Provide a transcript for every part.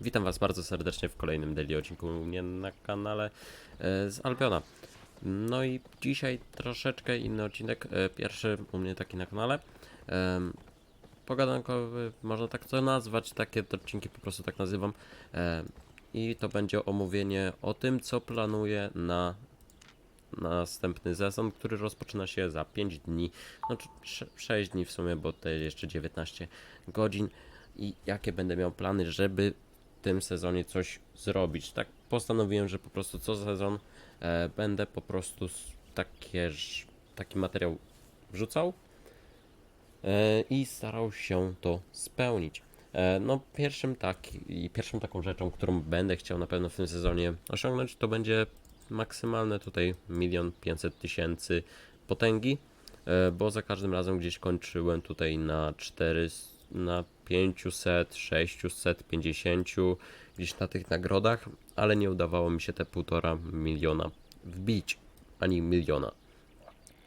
Witam Was bardzo serdecznie w kolejnym daily odcinku u mnie na kanale e, z Albiona. No i dzisiaj troszeczkę inny odcinek, e, pierwszy u mnie taki na kanale. Pogadankowy, można tak to nazwać, takie odcinki po prostu tak nazywam. I to będzie omówienie o tym, co planuję na następny sezon, który rozpoczyna się za 5 dni, no czy 6 dni w sumie, bo to jeszcze 19 godzin i jakie będę miał plany, żeby tym sezonie coś zrobić. Tak postanowiłem, że po prostu co sezon e, będę po prostu takie, taki materiał wrzucał e, i starał się to spełnić. E, no pierwszym tak i pierwszą taką rzeczą, którą będę chciał na pewno w tym sezonie osiągnąć, to będzie maksymalne tutaj milion pięćset tysięcy potęgi, e, bo za każdym razem gdzieś kończyłem tutaj na 4, na 500, 650, gdzieś na tych nagrodach, ale nie udawało mi się te półtora miliona wbić, ani miliona.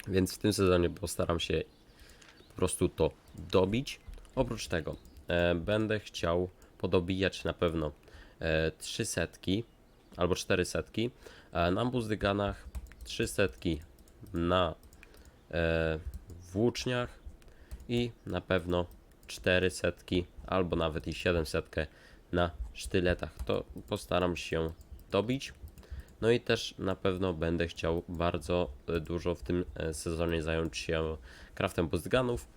Więc w tym sezonie postaram się po prostu to dobić. Oprócz tego e, będę chciał podobijać na pewno e, trzy setki albo cztery setki e, na buzdyganach, trzy setki na e, włóczniach i na pewno cztery setki albo nawet i siedem setkę na sztyletach. To postaram się dobić. No i też na pewno będę chciał bardzo e, dużo w tym e, sezonie zająć się craftem buzdyganów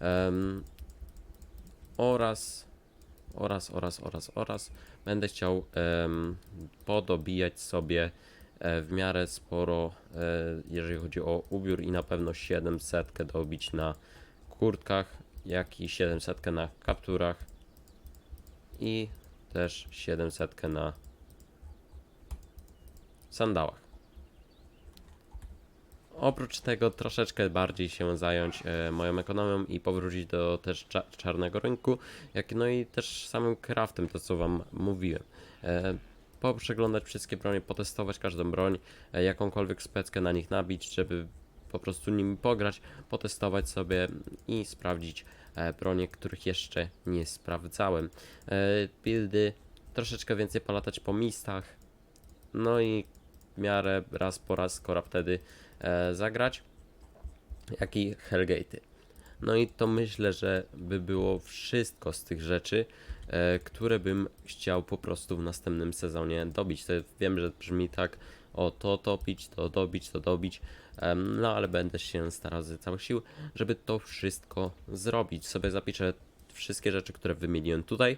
em, oraz oraz oraz oraz oraz będę chciał em, podobijać sobie e, w miarę sporo, jeżeli chodzi o ubiór i na pewno 700 dobić na kurtkach, jak i 700 na kapturach i też 700 na sandałach. Oprócz tego troszeczkę bardziej się zająć e, moją ekonomią i powrócić do też cza czarnego rynku, jak no i też samym craftem, to co wam mówiłem. E, poprzeglądać wszystkie bronie, potestować każdą broń, e, jakąkolwiek speckę na nich nabić, żeby po prostu nimi pograć, potestować sobie i sprawdzić e, bronie, których jeszcze nie sprawdzałem. E, buildy, troszeczkę więcej polatać po mistach, no i w miarę raz po raz Kora wtedy e, zagrać, jak i Hellgate'y. No i to myślę, że by było wszystko z tych rzeczy, e, które bym chciał po prostu w następnym sezonie dobić. To wiem, że brzmi tak, o to topić, to dobić, to dobić, no ale będę się starał ze całych sił, żeby to wszystko zrobić. Sobie zapiszę wszystkie rzeczy, które wymieniłem tutaj.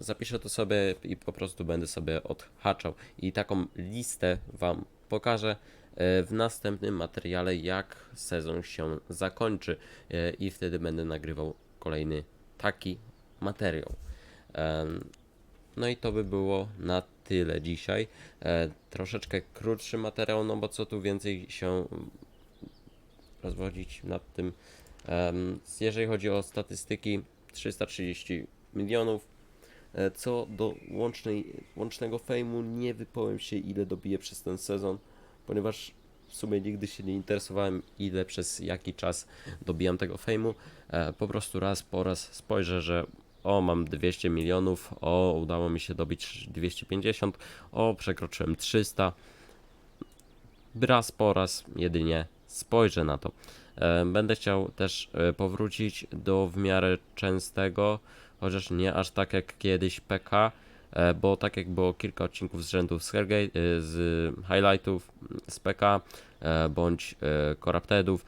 Zapiszę to sobie i po prostu będę sobie odhaczał. I taką listę Wam pokażę e, w następnym materiale, jak sezon się zakończy. E, I wtedy będę nagrywał kolejny taki materiał. No i to by było na tyle dzisiaj. E, troszeczkę krótszy materiał, no bo co tu więcej się rozwodzić nad tym. Em, jeżeli chodzi o statystyki, 330 milionów. E, Co do łącznej, łącznego fejmu, nie wypowiem się ile dobiję przez ten sezon, ponieważ w sumie nigdy się nie interesowałem, ile przez jaki czas dobijam tego fejmu. E, Po prostu raz po raz spojrzę, że o, mam 200 milionów, o, udało mi się dobić 250, o, przekroczyłem 300. Raz po raz jedynie spojrzę na to. E, Będę chciał też e, powrócić do w miarę częstego, chociaż nie aż tak jak kiedyś PK, e, bo tak jak było kilka odcinków z rzędu z, z highlightów z PK, bądź Corruptedów,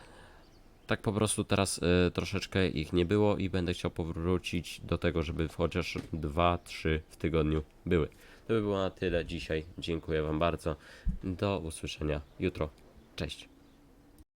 tak po prostu teraz e, troszeczkę ich nie było i będę chciał powrócić do tego, żeby chociaż 2-3 w tygodniu były. To by było na tyle dzisiaj. Dziękuję Wam bardzo. Do usłyszenia jutro. Cześć.